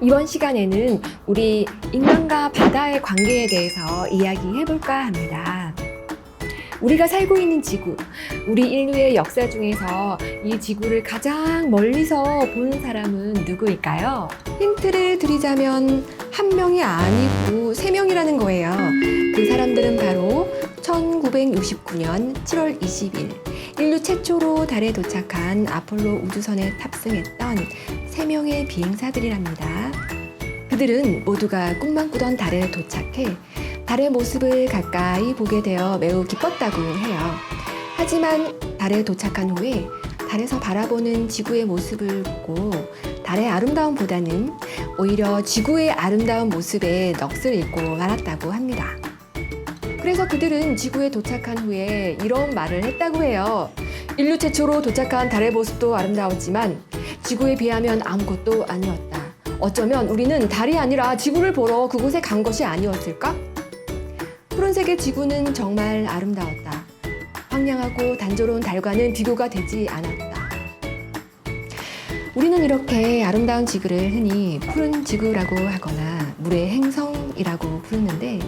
이번 시간에는 우리 인간과 바다의 관계에 대해서 이야기해 볼까 합니다. 우리가 살고 있는 지구, 우리 인류의 역사 중에서 이 지구를 가장 멀리서 본 사람은 누구일까요? 힌트를 드리자면 한 명이 아니고 세 명이라는 거예요. 그 사람들은 바로 1969년 7월 20일 인류 최초로 달에 도착한 아폴로 우주선에 탑승했던 세 명의 비행사들이랍니다. 그들은 모두가 꿈만 꾸던 달에 도착해 달의 모습을 가까이 보게 되어 매우 기뻤다고 해요. 하지만 달에 도착한 후에 달에서 바라보는 지구의 모습을 보고 달의 아름다움보다는 오히려 지구의 아름다운 모습에 넋을 잃고 말았다고 합니다. 그래서 그들은 지구에 도착한 후에 이런 말을 했다고 해요. 인류 최초로 도착한 달의 모습도 아름다웠지만 지구에 비하면 아무것도 아니었다. 어쩌면 우리는 달이 아니라 지구를 보러 그곳에 간 것이 아니었을까? 푸른색의 지구는 정말 아름다웠다. 황량하고 단조로운 달과는 비교가 되지 않았다. 우리는 이렇게 아름다운 지구를 흔히 푸른 지구라고 하거나 물의 행성이라고 부르는데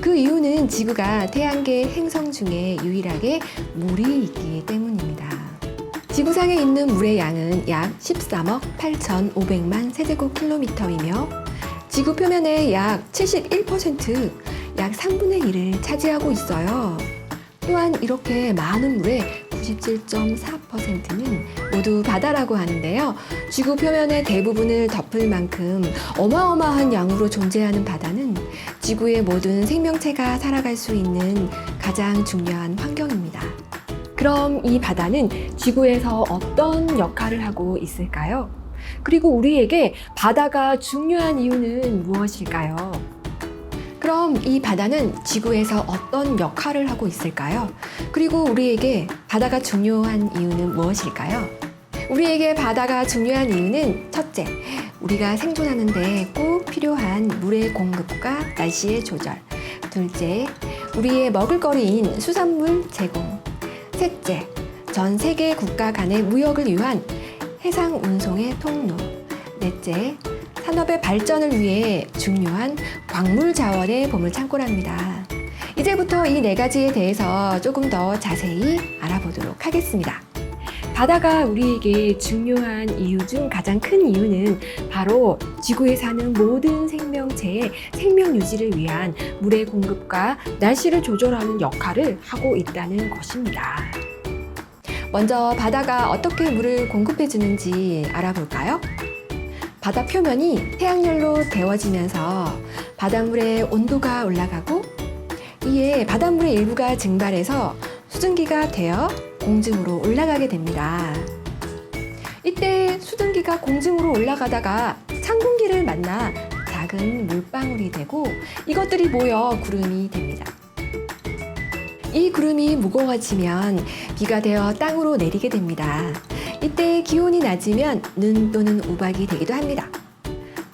그 이유는 지구가 태양계 행성 중에 유일하게 물이 있기 때문입니다. 지구상에 있는 물의 양은 약 13억 8,500만 세제곱킬로미터이며 지구 표면의 약 71%, 약 3분의 1을 차지하고 있어요. 또한 이렇게 많은 물의 97.4%는 모두 바다라고 하는데요. 지구 표면의 대부분을 덮을 만큼 어마어마한 양으로 존재하는 바다는 지구의 모든 생명체가 살아갈 수 있는 가장 중요한 환경입니다. 그럼 이 바다는 지구에서 어떤 역할을 하고 있을까요? 그리고 우리에게 바다가 중요한 이유는 무엇일까요? 그럼 이 바다는 지구에서 어떤 역할을 하고 있을까요? 그리고 우리에게 바다가 중요한 이유는 무엇일까요? 우리에게 바다가 중요한 이유는 첫째, 우리가 생존하는데 꼭 필요한 물의 공급과 날씨의 조절. 둘째, 우리의 먹을거리인 수산물 제공. 셋째, 전 세계 국가 간의 무역을 위한 해상 운송의 통로. 넷째, 산업의 발전을 위해 중요한 광물 자원의 보물 창고랍니다. 이제부터 이 네 가지에 대해서 조금 더 자세히 알아보도록 하겠습니다. 바다가 우리에게 중요한 이유 중 가장 큰 이유는 바로 지구에 사는 모든 생명체의 생명 유지를 위한 물의 공급과 날씨를 조절하는 역할을 하고 있다는 것입니다. 먼저 바다가 어떻게 물을 공급해 주는지 알아볼까요? 바다 표면이 태양열로 데워지면서 바닷물의 온도가 올라가고 이에 바닷물의 일부가 증발해서 수증기가 되어 공중으로 올라가게 됩니다. 이때 수증기가 공중으로 올라가다가 찬 공기를 만나 작은 물방울이 되고 이것들이 모여 구름이 됩니다. 이 구름이 무거워지면 비가 되어 땅으로 내리게 됩니다. 이때 기온이 낮으면 눈 또는 우박이 되기도 합니다.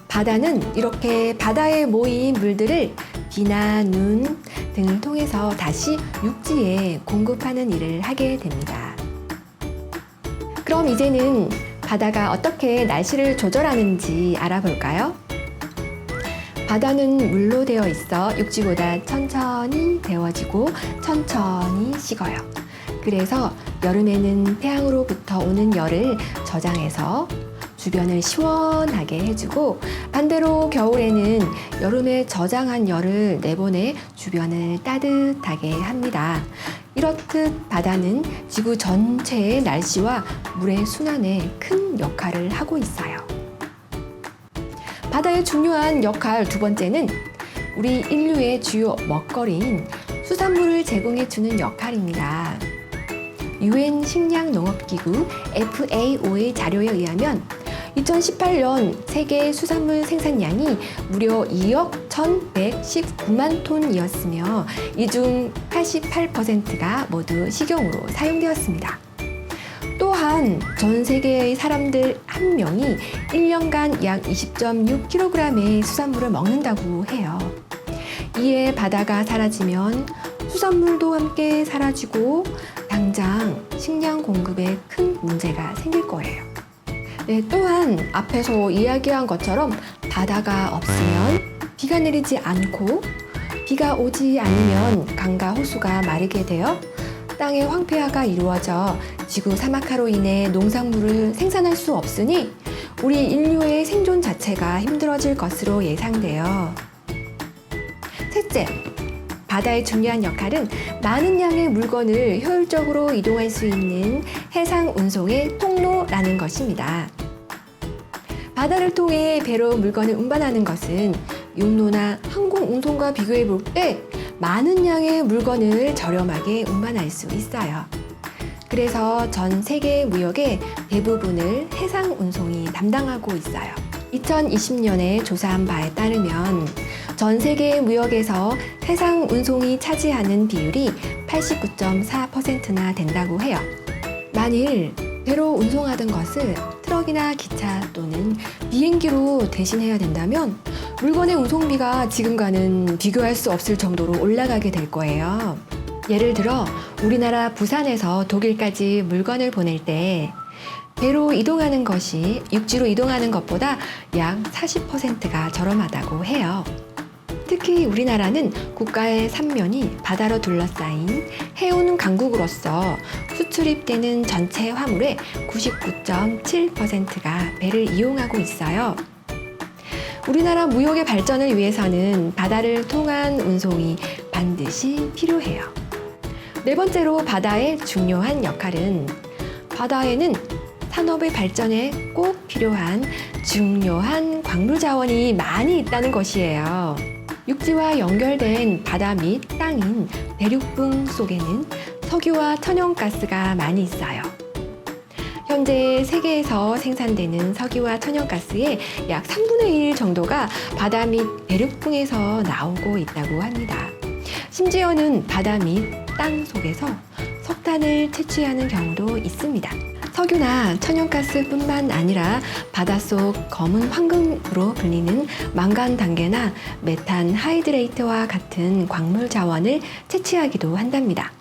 바다는 이렇게 바다에 모인 물들을 비나 눈 등을 통해서 다시 육지에 공급하는 일을 하게 됩니다. 그럼 이제는 바다가 어떻게 날씨를 조절하는지 알아볼까요? 바다는 물로 되어 있어 육지보다 천천히 데워지고 천천히 식어요. 그래서 여름에는 태양으로부터 오는 열을 저장해서 주변을 시원하게 해주고 반대로 겨울에는 여름에 저장한 열을 내보내 주변을 따뜻하게 합니다. 이렇듯 바다는 지구 전체의 날씨와 물의 순환에 큰 역할을 하고 있어요. 바다의 중요한 역할 두 번째는 우리 인류의 주요 먹거리인 수산물을 제공해 주는 역할입니다. 유엔 식량농업기구 FAO의 자료에 의하면 2018년 세계 수산물 생산량이 무려 2억 1,119만 톤이었으며 이 중 88%가 모두 식용으로 사용되었습니다. 또한 전 세계의 사람들 한 명이 1년간 약 20.6kg의 수산물을 먹는다고 해요. 이에 바다가 사라지면 수산물도 함께 사라지고 당장 식량 공급에 큰 문제가 생길 거예요. 네, 또한 앞에서 이야기한 것처럼 바다가 없으면 비가 내리지 않고 비가 오지 않으면 강과 호수가 마르게 되어 땅의 황폐화가 이루어져 지구 사막화로 인해 농작물을 생산할 수 없으니 우리 인류의 생존 자체가 힘들어질 것으로 예상돼요. 셋째, 바다의 중요한 역할은 많은 양의 물건을 효율적으로 이동할 수 있는 해상 운송의 통로라는 것입니다. 바다를 통해 배로 물건을 운반하는 것은 육로나 항공 운송과 비교해 볼 때 많은 양의 물건을 저렴하게 운반할 수 있어요. 그래서 전 세계 무역의 대부분을 해상 운송이 담당하고 있어요. 2020년에 조사한 바에 따르면 전 세계 무역에서 해상 운송이 차지하는 비율이 89.4%나 된다고 해요. 만일 배로 운송하던 것을 트럭이나 기차 또는 비행기로 대신해야 된다면 물건의 운송비가 지금과는 비교할 수 없을 정도로 올라가게 될 거예요. 예를 들어 우리나라 부산에서 독일까지 물건을 보낼 때 배로 이동하는 것이 육지로 이동하는 것보다 약 40%가 저렴하다고 해요. 특히 우리나라는 국가의 삼면이 바다로 둘러싸인 해운 강국으로서 수출입되는 전체 화물의 99.7%가 배를 이용하고 있어요. 우리나라 무역의 발전을 위해서는 바다를 통한 운송이 반드시 필요해요. 네 번째로 바다의 중요한 역할은 바다에는 산업의 발전에 꼭 필요한 중요한 광물 자원이 많이 있다는 것이에요. 육지와 연결된 바다 및 땅인 대륙붕 속에는 석유와 천연가스가 많이 있어요. 현재 세계에서 생산되는 석유와 천연가스의 약 3분의 1 정도가 바다 및 대륙붕에서 나오고 있다고 합니다. 심지어는 바다 및 땅 속에서 석탄을 채취하는 경우도 있습니다. 석유나 천연가스뿐만 아니라 바닷속 검은 황금으로 불리는 망간 단계나 메탄 하이드레이트와 같은 광물 자원을 채취하기도 한답니다.